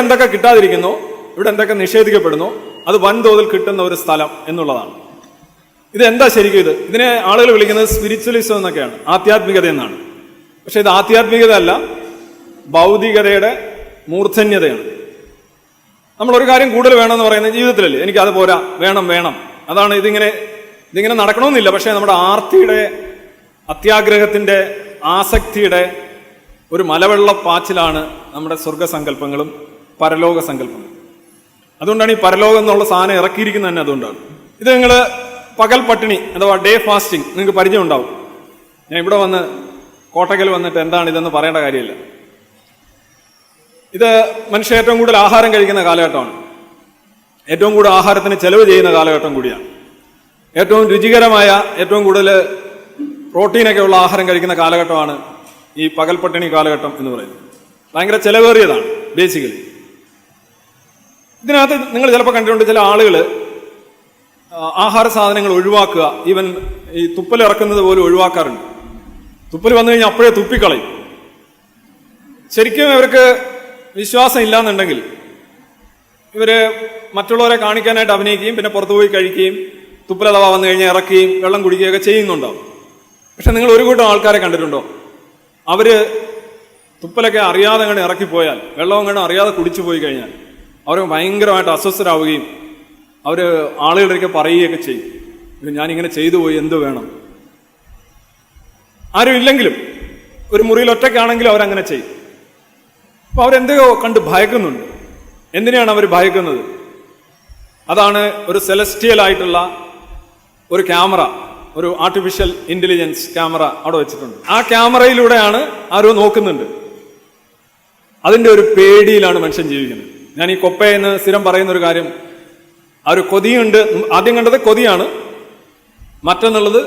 എന്തൊക്കെ കിട്ടാതിരിക്കുന്നു? ഇവിടെ എന്തൊക്കെ നിഷേധിക്കപ്പെടുന്നു? അത് വൻതോതിൽ കിട്ടുന്ന ഒരു സ്ഥലം എന്നുള്ളതാണ്. ഇത് എന്താ ശരിക്കും ഇത്? ഇതിനെ ആളുകൾ വിളിക്കുന്നത് സ്പിരിച്വലിസം എന്നൊക്കെയാണ്. ആധ്യാത്മികത എന്നാണ്. പക്ഷെ ഇത് ആധ്യാത്മികത അല്ല ഭൗതികതയുടെ മൂർധന്യതയാണ്. നമ്മൾ ഒരു കാര്യം കൂടുതൽ വേണമെന്ന് പറയുന്ന ജീവിതത്തിലല്ലേ? എനിക്ക് അത് പോരാ. വേണം വേണം. അതാണ് ഇതിങ്ങനെ ഇതിങ്ങനെ നടക്കണമെന്നില്ല. പക്ഷേ നമ്മുടെ ആർത്തിയുടെ അത്യാഗ്രഹത്തിന്റെ ആസക്തിയുടെ ഒരു മലവെള്ള പാച്ചിലാണ് നമ്മുടെ സ്വർഗസങ്കല്പങ്ങളും പരലോക സങ്കല്പം. അതുകൊണ്ടാണ് ഈ പരലോകം എന്നുള്ള സാധനം ഇറക്കിയിരിക്കുന്നത് തന്നെ അതുകൊണ്ടാണ്. ഇത് നിങ്ങൾ പകൽ പട്ടിണി അഥവാ ഡേ ഫാസ്റ്റിംഗ് നിങ്ങൾക്ക് പരിചയം ഉണ്ടാവും. ഞാൻ ഇവിടെ വന്ന് കോട്ടക്കൽ വന്നിട്ട് എന്താണ് ഇതെന്ന് പറയേണ്ട കാര്യമില്ല. ഇത് മനുഷ്യ ഏറ്റവും കൂടുതൽ ആഹാരം കഴിക്കുന്ന കാലഘട്ടമാണ്. ഏറ്റവും കൂടുതൽ ആഹാരത്തിന് ചെലവ് ചെയ്യുന്ന കാലഘട്ടം കൂടിയാണ്. ഏറ്റവും രുചികരമായ ഏറ്റവും കൂടുതൽ പ്രോട്ടീനൊക്കെ ഉള്ള ആഹാരം കഴിക്കുന്ന കാലഘട്ടമാണ് ഈ പകൽ പട്ടിണി കാലഘട്ടം എന്ന് പറയുന്നത്. ഭയങ്കര ചെലവേറിയതാണ് ബേസിക്കലി ഇതിനകത്ത് നിങ്ങൾ ചിലപ്പോൾ കണ്ടിട്ടുണ്ട് ചില ആളുകൾ ആഹാര സാധനങ്ങൾ ഒഴിവാക്കുക. ഈവൻ ഈ തുപ്പൽ ഇറക്കുന്നത് പോലും ഒഴിവാക്കാറുണ്ട്. തുപ്പൽ വന്നു കഴിഞ്ഞാൽ അപ്പോഴേ തുപ്പിക്കളയും. ശരിക്കും ഇവർക്ക് വിശ്വാസം ഇല്ലാന്നുണ്ടെങ്കിൽ ഇവർ മറ്റുള്ളവരെ കാണിക്കാനായിട്ട് അഭിനയിക്കുകയും പിന്നെ പുറത്തു പോയി കഴിക്കുകയും തുപ്പൽ അഥവാ വന്നു കഴിഞ്ഞാൽ ഇറക്കുകയും വെള്ളം കുടിക്കുകയൊക്കെ ചെയ്യുന്നുണ്ടാവും. പക്ഷെ നിങ്ങൾ ഒരു കൂട്ടം ആൾക്കാരെ കണ്ടിട്ടുണ്ടോ? അവർ തുപ്പലൊക്കെ അറിയാതെ അങ്ങനെ ഇറക്കിപ്പോയാൽ വെള്ളം അങ്ങനെ അറിയാതെ കുടിച്ചു പോയി കഴിഞ്ഞാൽ അവർ ഭയങ്കരമായിട്ട് അസ്വസ്ഥരാവുകയും അവർ ആളുകളൊക്കെ പറയുകയൊക്കെ ചെയ്യും. "ഇത് ഞാനിങ്ങനെ ചെയ്തു പോയി എന്ത് വേണം? ആരും ഇല്ലെങ്കിലും ഒരു മുറിയിൽ ഒറ്റയ്ക്കാണെങ്കിലും അവരങ്ങനെ ചെയ്യും. അപ്പൊ അവരെന്തെയോ കണ്ട് ഭയക്കുന്നുണ്ട്. എന്തിനാണ് അവർ ഭയക്കുന്നത്? അതാണ് ഒരു സെലസ്റ്റിയൽ ആയിട്ടുള്ള ഒരു ക്യാമറ ഒരു ആർട്ടിഫിഷ്യൽ ഇന്റലിജൻസ് ക്യാമറ അവിടെ വെച്ചിട്ടുണ്ട്. ആ ക്യാമറയിലൂടെയാണ് ആരോ നോക്കുന്നുണ്ട്. അതിന്റെ ഒരു പേടിയിലാണ് മനുഷ്യൻ ജീവിക്കുന്നത്. ഞാൻ ഈ കൊപ്പയെന്ന് സ്ഥിരം പറയുന്ന ഒരു കാര്യം ആ ഒരു കൊതിയുണ്ട് ആദ്യം കണ്ടത് കൊതിയാണ്. മറ്റെന്നുള്ളത്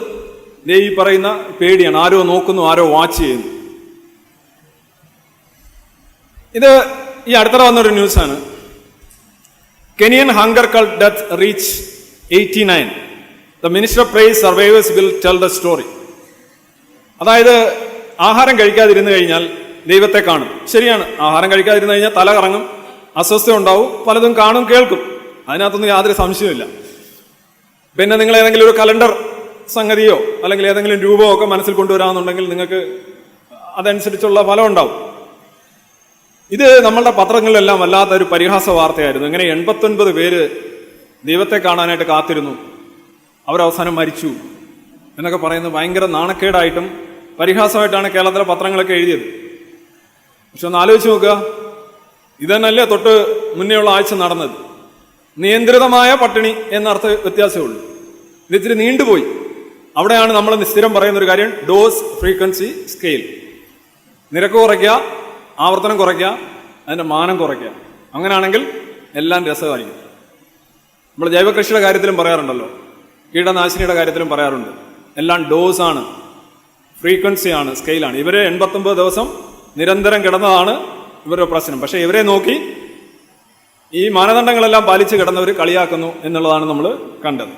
ഈ പറയുന്ന പേടിയാണ് ആരോ നോക്കുന്നു ആരോ വാച്ച് ചെയ്യുന്നു. ഇത് ഈ അടുത്തറ വന്നൊരു ന്യൂസാണ്. കെനിയൻ ഹങ്കർ കൾ death reach eighty nine. The minister price survivors will tell the story. അതായത് ആഹാരം കഴിക്കാതിരുന്നു കഴിഞ്ഞാൽ ദൈവത്തെ കാണും. ശരിയാണ് ആഹാരം കഴിക്കാതിരുന്നു കഴിഞ്ഞാൽ തല കറങ്ങും അസ്വസ്ഥ ഉണ്ടാവും പലതും കാണും കേൾക്കും. അതിനകത്തൊന്നും യാതൊരു സംശയമില്ല പിന്നെ നിങ്ങൾ ഏതെങ്കിലും ഒരു കലണ്ടർ സംഗതിയോ അല്ലെങ്കിൽ ഏതെങ്കിലും രൂപമോ ഒക്കെ മനസ്സിൽ കൊണ്ടുവരാമെന്നുണ്ടെങ്കിൽ നിങ്ങൾക്ക് അതനുസരിച്ചുള്ള ഫലം ഉണ്ടാവും. ഇത് നമ്മളുടെ പത്രങ്ങളിലെല്ലാം വല്ലാത്ത ഒരു പരിഹാസ വാർത്തയായിരുന്നു. ഇങ്ങനെ എൺപത്തൊൻപത് പേര് ദൈവത്തെ കാണാനായിട്ട് കാത്തിരുന്നു. അവരവസാനം മരിച്ചു എന്നൊക്കെ പറയുന്നത് ഭയങ്കര നാണക്കേടായിട്ടും പരിഹാസമായിട്ടാണ് കേരളത്തിലെ പത്രങ്ങളൊക്കെ എഴുതിയത്. പക്ഷെ ഒന്ന് ആലോചിച്ച് നോക്കുക. ഇതന്നല്ലേ തൊട്ട് മുന്നേയുള്ള ആഴ്ച നടന്നത്. നിയന്ത്രിതമായ പട്ടിണി എന്നർത്ഥ വ്യത്യാസമേ ഉള്ളൂ ഇത് ഇത്തിരി നീണ്ടുപോയി. അവിടെയാണ് നമ്മൾ സ്ഥിരം പറയുന്ന ഒരു കാര്യം ഡോസ് ഫ്രീക്വൻസി സ്കെയിൽ. നിരക്ക് കുറയ്ക്കുക ആവർത്തനം കുറയ്ക്കുക അതിന്റെ മാനം കുറയ്ക്കുക. അങ്ങനെയാണെങ്കിൽ എല്ലാം രസമായിരിക്കും. നമ്മൾ ജൈവകൃഷിയുടെ കാര്യത്തിലും പറയാറുണ്ടല്ലോ. കീടനാശിനിയുടെ കാര്യത്തിലും പറയാറുണ്ട്. എല്ലാം ഡോസ് ആണ് ഫ്രീക്വൻസി ആണ് സ്കെയിലാണ്. ഇവരെ എൺപത്തൊമ്പത് ദിവസം നിരന്തരം കിടന്നതാണ് ഇവരുടെ പ്രശ്നം. പക്ഷെ ഇവരെ നോക്കി ഈ മാനദണ്ഡങ്ങളെല്ലാം പാലിച്ച് കിടന്നവർ കളിയാക്കുന്നു എന്നുള്ളതാണ് നമ്മൾ കണ്ടത്.